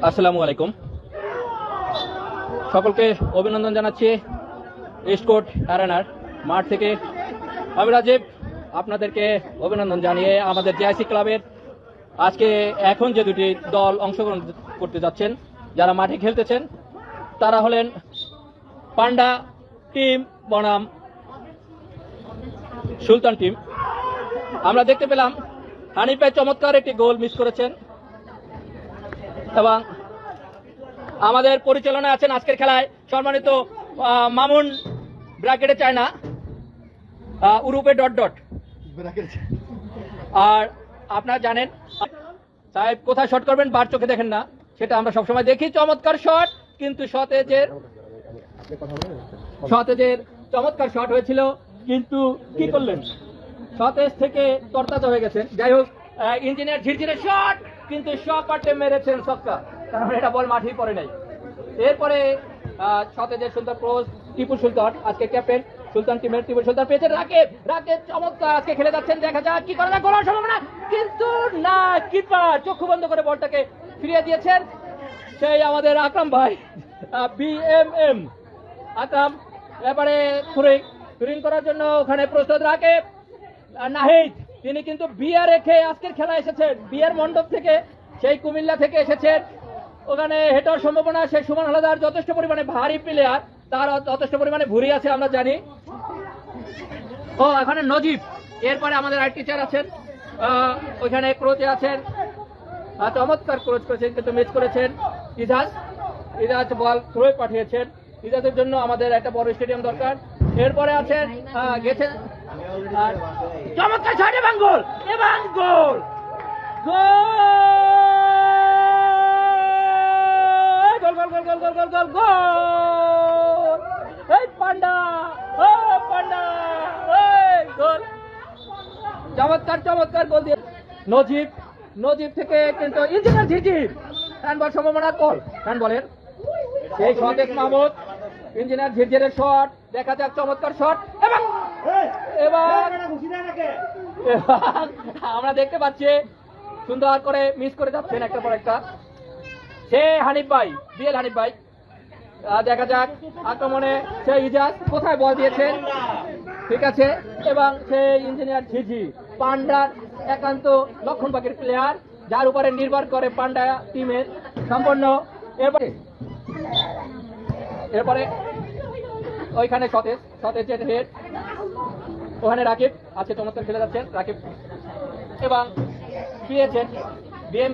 আসসালামু আলাইকুম। সকলকে অভিনন্দন জানাচ্ছি ইস্টকোট অ্যারেনার মাঠ থেকে। আমি রাজীব, আপনাদেরকে অভিনন্দন জানিয়ে আমাদের জেআইসি ক্লাবের আজকে এখন যে দুটি দল অংশগ্রহণ করতে যাচ্ছেন, যারা মাঠে খেলতেছেন, তারা হলেন পান্ডা টিম বনাম, সুলতান টিম। আমরা দেখতে পেলাম হানিফে চমৎকার একটি গোল মিস করেছেন। এবং আমাদের পরিচালনায় আছেন আজকের খেলায় সম্মানিত মামুন ব্র্যাকেটে চায় না উরুপে ডট ডট। আর আপনারা জানেন সাহেব কোথায় শট করবেন বার চোখে দেখেন না সেটা আমরা সবসময় দেখি চমৎকার শট কিন্তু সতেজের সতেজের চমৎকার শট হয়েছিল কিন্তু কি করলেন? সতেজ থেকে তরতাজা হয়ে গেছেন। যাই হোক ইঞ্জিনিয়ার ঝিরঝিরে শট, কিন্তু শপাটে মেরেছেন সক্কা কারণ এটা বল মাঠেই পড়ে নাই। এরপরে সতেজের সুন্দর ক্রোজ টিপু সুলতান, আজকে ক্যাপ্টেন সুলতান টিমের টিপু সুলতান পেয়েছেন রাকেব। রাকেব চমৎকার, আজকে খেলে যাচ্ছেন, দেখা যাক কি করে না গোলার সম্ভাবনা কিন্তু না, কিপার চক্ষু বন্ধ করে বলটাকে ফিরিয়ে দিয়েছেন সেই আমাদের আকরাম ভাই বিএমএম আকরাম, এবারে থ্রুইং থ্রুইং করার জন্য ওখানে প্রস্তুত রাখে নাহিদ তিনি কিন্তু বিয়ার রেখে আজকের খেলা এসেছেন। বিয়ার মণ্ডপ থেকে, সেই কুমিল্লা থেকে এসেছেন। ওখানে হেটার সম্ভাবনা সেই সুমন হালাদার যথেষ্ট পরিমাণে ভারী প্লেয়ার তার যথেষ্ট পরিমাণে ভুরি আছে, আমরা জানি। ও, এখানে নজিব, এরপরে আমাদের আর্ট টিচার আছেন। ওইখানে ক্রোচে আছেন। চমৎকার ক্রোচ করেছেন, কিন্তু মিস করেছেন। ইজাজ ইজাজ বল থ্রো পাঠিয়েছেন। ইজাজের জন্য আমাদের একটা বড় স্টেডিয়াম দরকার। এরপরে আছেন গেছেন আর চমৎকার ছয় এবং গোল এবং গোল। গোল গোল গোল গোল গোল গোল গোল গোল। এই পান্ডা, ও পান্ডা, এই গোল। চমৎকার চমৎকার গোল দিয়ে। নজিব নজিব থেকে কিন্তু ইঞ্জিনিয়ার ঝিঝির হ্যান্ডবল সম্ভাবনা কল। হ্যান্ডবলের। সেই শট মাহমুদ। ইঞ্জিনিয়ার ঝিরঝিরের শট। দেখা যাক চমৎকার শট। এবার আমরা দেখতে পাচ্ছি সুন্দর করে মিস করে যাচ্ছেন একটা পর একটা। সে হানিফ ভাই বিএল হানিফ ভাই। দেখা যাক আক্রমণে সে ইজাজ কোথায় বল দিয়েছেন। ঠিক আছে এবং সেই ইঞ্জিনিয়ার ঝিঝি পান্ডার একান্ত লক্ষণ পাখির প্লেয়ার যার উপরে নির্ভর করে পান্ডা টিমের সম্পন্ন। এরপরে এরপরে ওইখানে সতেজ সতেজের হেড ওখানে রাকিব আজকে চমৎকার খেলে যাচ্ছেন রাকিব। এবং পেয়েছেন